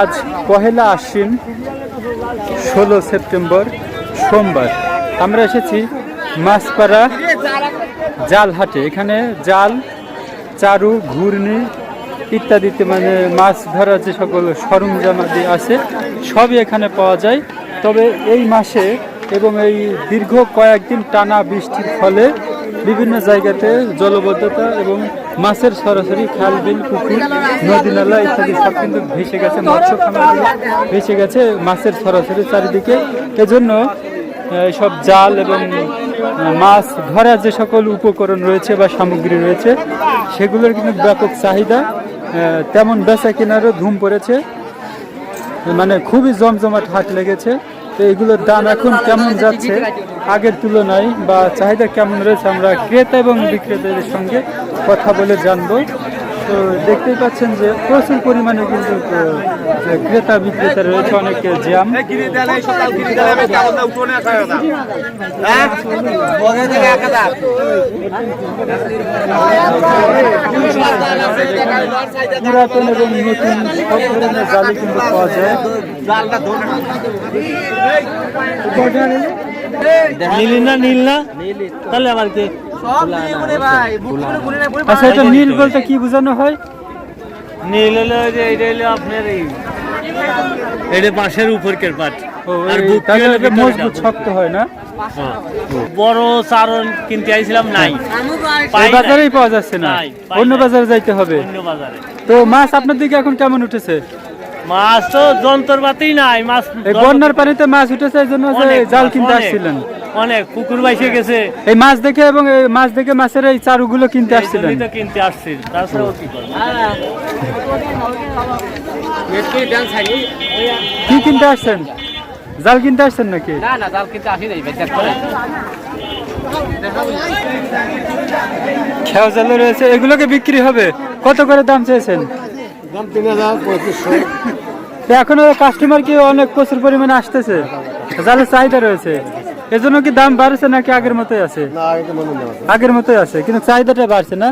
আজ পহেলা আশ্বিন, ষোলো সেপ্টেম্বর সোমবার। আমরা এসেছি মাছপাড়া জাল হাটে এখানে জাল, চারু, ঘূর্ণি ইত্যাদিতে মানে মাছ ধরার যে সকল সরঞ্জামাদি আছে, সবই এখানে পাওয়া যায়। তবে এই মাসে এবং এই দীর্ঘ কয়েকদিন টানা বৃষ্টির ফলে বিভিন্ন জায়গাতে জলবদ্ধতা এবং মাছের সরাসরি খাল, বিল, পুকুর, নদী, নালা ইত্যাদি সব কিন্তু ভেসে গেছে, মৎস্য খামারগুলো ভেসে গেছে মাছের সরাসরি চারিদিকে। এজন্য সব জাল এবং মাছ ধরার যে সকল উপকরণ রয়েছে বা সামগ্রী রয়েছে, সেগুলোর কিন্তু ব্যাপক চাহিদা তেমন বেচা কেনারও ধুম পড়েছে। মানে খুবই জমজমাট হাট লেগেছে। তো এগুলোর দাম এখন কেমন যাচ্ছে? আগের তুলনায় বা চাহিদা কেমন রয়েছে? আমরা ক্রেতা এবং বিক্রেতাদের সঙ্গে কথা বলে জানব। তো দেখতেই পাচ্ছেন যে প্রচুর পরিমাণে কিন্তু ক্রেতা বিক্রেতা রয়েছে অনেক জ্যাম। পুরাতন এবং নতুন সব ধরনের জালি কিন্তু পাওয়া যায়। নীল না নীল না? তাহলে আবার কি? আচ্ছা এটা নীল বলতে কি বোঝানো হয়? নীল হলো যে এটা হলো আপনার এই এটা বাঁশের উপরকের পাট। আর মজবুত শক্ত হয় না? হ্যাঁ। বড় চারণ কিনতে আইছিলাম নাই। এই বাজারেই পাওয়া যাচ্ছে না। অন্য বাজারে যাইতে হবে। অন্য বাজারে। তো মাছ আপনার দিকে এখন কেমন উঠেছে? মাছ তো যন্ত্রপাতি নাই মাছ এই বন্যার পানিতে মাছ উঠেছে এই জন্য জাল কিনতে আসছিলেন। অনেক পুকুর বাইসে গেছে। এই মাছ দেখে এবং এই মাছ দেখে মাছের এই চারুগুলো কিনতে আসছিলেন। তো কিনতে আসছি কি কি কিনতে আসছেন? জাল কিনতে আসছেন নাকি? না না জাল কিন্তু আসি নাই বেচার করে রয়েছে এগুলোকে বিক্রি হবে। কত করে দাম চেয়েছেন? দাম তিন হাজার পঁয়ত্রিশশো। তো এখনও কাস্টমার কি অনেক প্রচুর পরিমাণে আসতেছে? যাদের চাহিদা রয়েছে। এজন্য কি দাম বাড়ছে নাকি আগের মতোই আছে? আগের মতোই আছে কিন্তু চাহিদাটা বাড়ছে না?